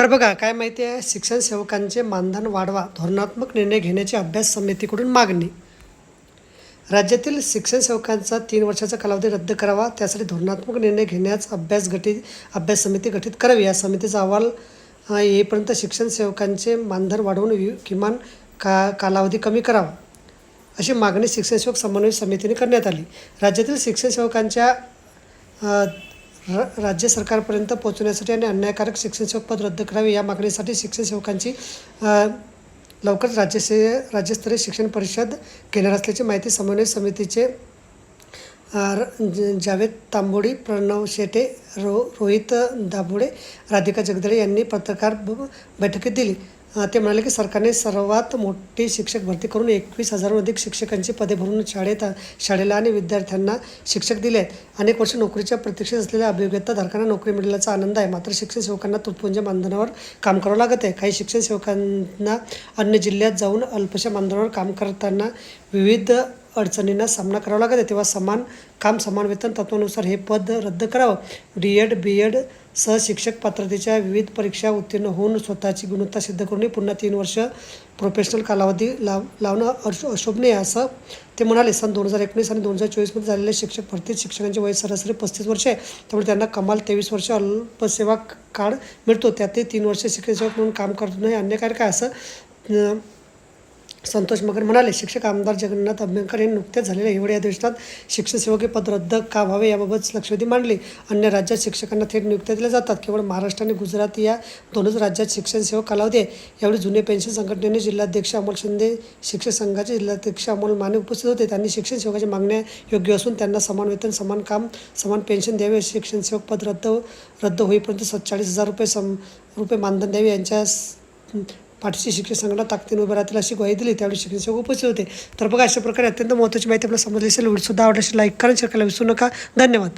तर बघा काय माहिती आहे? शिक्षण सेवकांचे मानधन वाढवा धोरणात्मक निर्णय घेण्याची अभ्यास समितीकडून मागणी. राज्यातील शिक्षण सेवकांचा तीन वर्षाचा कालावधी रद्द करावा त्यासाठी धोरणात्मक निर्णय घेण्यास अभ्यास गटित अभ्यास समिती गठीत करावी. या समितीचा अहवाल येईपर्यंत शिक्षण सेवकांचे मानधन वाढवून वि- किमान का कालावधी कमी करावा अशी मागणी शिक्षण सेवक समन्वय समितीने करण्यात आली. राज्यातील शिक्षण सेवकांच्या र राज्य सरकारपर्यंत पोहोचवण्यासाठी आणि अन्यायकारक शिक्षण सेवक पद रद्द करावे या मागणीसाठी शिक्षण सेवकांची लवकरच राज्यस्तरीय राज्यस्तरीय शिक्षण परिषद घेणार असल्याची माहिती समन्वय समितीचे जावेद तांबोडी प्रणव शेटे रो रोहित दाभोडे राधिका जगदळे यांनी पत्रकार बैठकीत दिली. ते म्हणाले की सरकारने सर्वात मोठी शिक्षक भरती करून एकवीस हजारहून अधिक शिक्षकांची पदे भरून शाळेत शाळेला आणि विद्यार्थ्यांना शिक्षक दिले आहेत अनेक वर्ष नोकरीच्या प्रतीक्षेत असलेल्या अभियोग्यताधारकांना नोकरी मिळाल्याचा आनंद आहे. मात्र शिक्षण सेवकांना तुटपुंज मानधनावर काम करावं लागत आहे. काही शिक्षण सेवकांना अन्य जिल्ह्यात जाऊन अल्पशा मानधनावर काम करताना विविध अडचणींना सामना करावा लागत आहे. तेव्हा समान काम समान वेतन तत्वानुसार हे पद रद्द करावं. डी एड बी एड सह शिक्षक पात्रतेच्या विविध परीक्षा उत्तीर्ण होऊन स्वतःची गुणवत्ता सिद्ध करून पुन्हा तीन वर्ष प्रोफेशनल कालावधी लाव लावणं अश अशोभनीय असं ते म्हणाले. सन दोन हजार एकोणीस आणि दोन हजार चोवीसमध्ये झालेल्या शिक्षक भरतीत शिक्षकांचे वय सरासरी पस्तीस वर्ष आहे. त्यामुळे त्यांना कमाल तेवीस वर्ष अल्पसेवा काळ मिळतो. त्यात ते तीन वर्ष शिक्षक म्हणून काम करत नाही. अन्य अन्यकारक काय असं? संतोष मगर म्हणाले शिक्षक आमदार जगन्नाथ अभ्यंकर यांनी नुकत्याच झालेल्या हिवाळी अधिवेशनात शिक्षण सेवक हे पद रद्द का व्हावे याबाबत लक्षवेधी मांडली. अन्य राज्यात शिक्षकांना थेट नियुक्त्या दिल्या जातात. केवळ महाराष्ट्र आणि गुजरात या दोनच राज्यात शिक्षण सेवक कालावधी आहे. यावेळी जुने पेन्शन संघटनेने जिल्हाध्यक्ष अमोल शिंदे शिक्षक संघाचे जिल्हाध्यक्ष अमोल माने उपस्थित होते. त्यांनी शिक्षण सेवकाच्या मागण्या योग्य असून त्यांना समान वेतन समान काम समान पेन्शन द्यावे. शिक्षण सेवक पद रद्द रद्द होईपर्यंत सत्तावीस हजार रुपये सम रुपये मानधन द्यावे. यांच्या पाठीशी शिक्षण संघटना ताकदीने उभे राहतील अशी ग्वाही दिली. त्यावेळी शिक्षण सेवक उपस्थित होते. तर बघा अशा प्रकारे अत्यंत महत्त्वाची माहिती आपल्याला समजली असेल. व्हिडिओ सुद्धा आवडली असेल लाईक करा शेअर करायला विसरू नका. धन्यवाद.